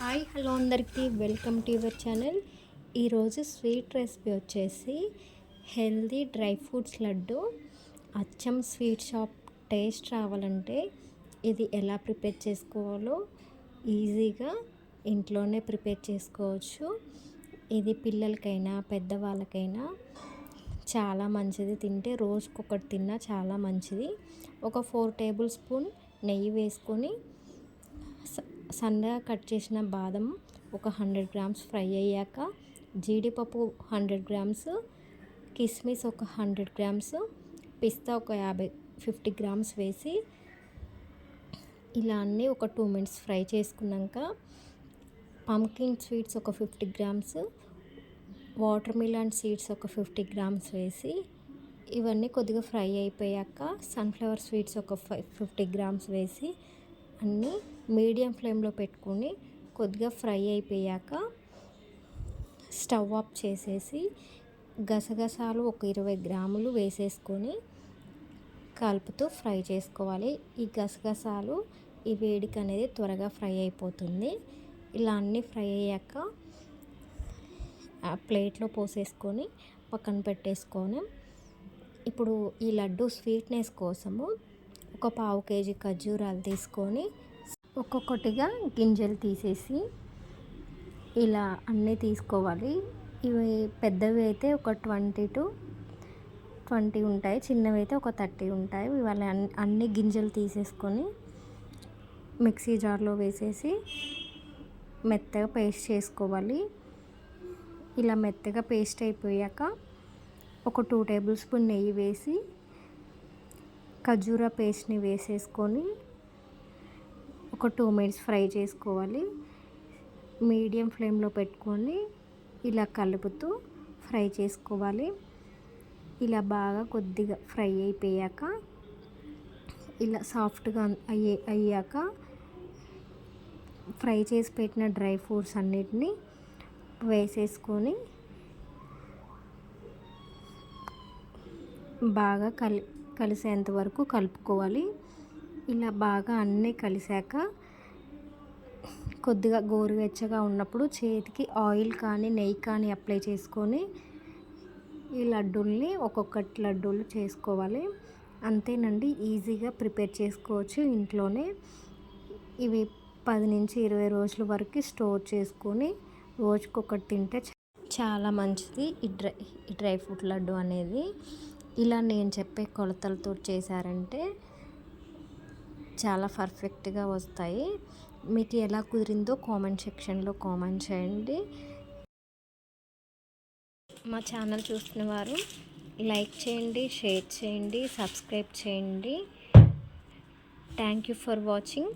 Hi hello అందరికీ. Welcome to your channel. ఈరోజు sweet recipe వచ్చేసి హెల్దీ డ్రై ఫ్రూట్స్ లడ్డు. అచ్చం స్వీట్ షాప్ టేస్ట్ రావాలంటే ఇది ఎలా ప్రిపేర్ చేసుకోవాలో ఈజీగా ఇంట్లోనే ప్రిపేర్ చేసుకోవచ్చు. ఇది పిల్లలకైనా పెద్దవాళ్ళకైనా చాలా మంచిది. తింటే రోజుకొకటి తిన్నా చాలా మంచిది. ఒక ఫోర్ టేబుల్ స్పూన్ నెయ్యి వేసుకొని సన్నగా కట్ చేసిన బాదం ఒక హండ్రెడ్ గ్రామ్స్ ఫ్రై అయ్యాక జీడిపప్పు హండ్రెడ్ గ్రామ్స్ కిస్మిస్ ఒక హండ్రెడ్ గ్రామ్స్ పిస్తా ఒక యాభై ఫిఫ్టీ గ్రామ్స్ వేసి ఇలా అన్నీ ఒక టూ మినిట్స్ ఫ్రై చేసుకున్నాక పంకిన్ స్వీట్స్ ఒక fifty grams watermelon seeds ఒక ఫిఫ్టీ గ్రామ్స్ వేసి ఇవన్నీ కొద్దిగా ఫ్రై అయిపోయాక సన్ఫ్లవర్ స్వీట్స్ ఒక ఫైవ్ ఫిఫ్టీ గ్రామ్స్ వేసి అన్నీ మీడియం ఫ్లేమ్లో పెట్టుకొని కొద్దిగా ఫ్రై అయిపోయాక స్టవ్ ఆఫ్ చేసేసి గసగసాలు ఒక ఇరవై గ్రాములు వేసేసుకొని కలుపుతూ ఫ్రై చేసుకోవాలి. ఈ గసగసాలు ఈ వేడికి అనేది త్వరగా ఫ్రై అయిపోతుంది. ఇలా అన్నీ ఫ్రై అయ్యాక ప్లేట్లో పోసేసుకొని పక్కన పెట్టేసుకొని ఇప్పుడు ఈ లడ్డు స్వీట్నెస్ కోసము ఒక పావు కేజీ ఖర్జూరాలు తీసుకొని ఒక్కొక్కటిగా గింజలు తీసేసి ఇలా అన్నీ తీసుకోవాలి. ఇవి పెద్దవి అయితే ఒక ట్వంటీ టు ట్వంటీ ఉంటాయి చిన్నవి అయితే ఒక థర్టీ ఉంటాయి. ఇవాళ అన్ని గింజలు తీసేసుకొని మిక్సీ జార్లో వేసేసి మెత్తగా పేస్ట్ చేసుకోవాలి. ఇలా మెత్తగా పేస్ట్ అయిపోయాక ఒక టూ టేబుల్ స్పూన్ నెయ్యి వేసి ఖర్జూరా పేస్ట్ని వేసేసుకొని ఒక టూ మినిట్స్ ఫ్రై చేసుకోవాలి. మీడియం ఫ్లేమ్లో పెట్టుకొని ఇలా కలుపుతూ ఫ్రై చేసుకోవాలి. ఇలా బాగా కొద్దిగా ఫ్రై అయిపోయాక ఇలా సాఫ్ట్గా అయ్యే అయ్యాక ఫ్రై చేసి పెట్టిన డ్రై ఫ్రూట్స్ అన్నిటినీ వేసేసుకొని బాగా కలి కలిసేంత వరకు కలుపుకోవాలి. ఇలా బాగా అన్నీ కలిసాక కొద్దిగా గోరువెచ్చగా ఉన్నప్పుడు చేతికి ఆయిల్ కానీ నెయ్యి కానీ అప్లై చేసుకొని ఈ లడ్డూల్ని ఒక్కొక్కటి లడ్డూలు చేసుకోవాలి. అంతేనండి ఈజీగా ప్రిపేర్ చేసుకోవచ్చు ఇంట్లోనే. ఇవి పది నుంచి ఇరవై రోజుల వరకు స్టోర్ చేసుకొని రోజుకొకటి తింటే చాలా మంచిది ఈ డ్రై ఈ డ్రై ఫ్రూట్ లడ్డు అనేది. ఇలా నేను చెప్పే కొలతలతో చేశారంటే చాలా పర్ఫెక్ట్గా వస్తాయి. మీకు ఎలా కుదిరిందో కామెంట్ సెక్షన్లో కామెంట్ చేయండి. మా ఛానల్ చూస్తున్న వారు లైక్ చేయండి షేర్ చేయండి సబ్స్క్రైబ్ చేయండి. Thank you for watching.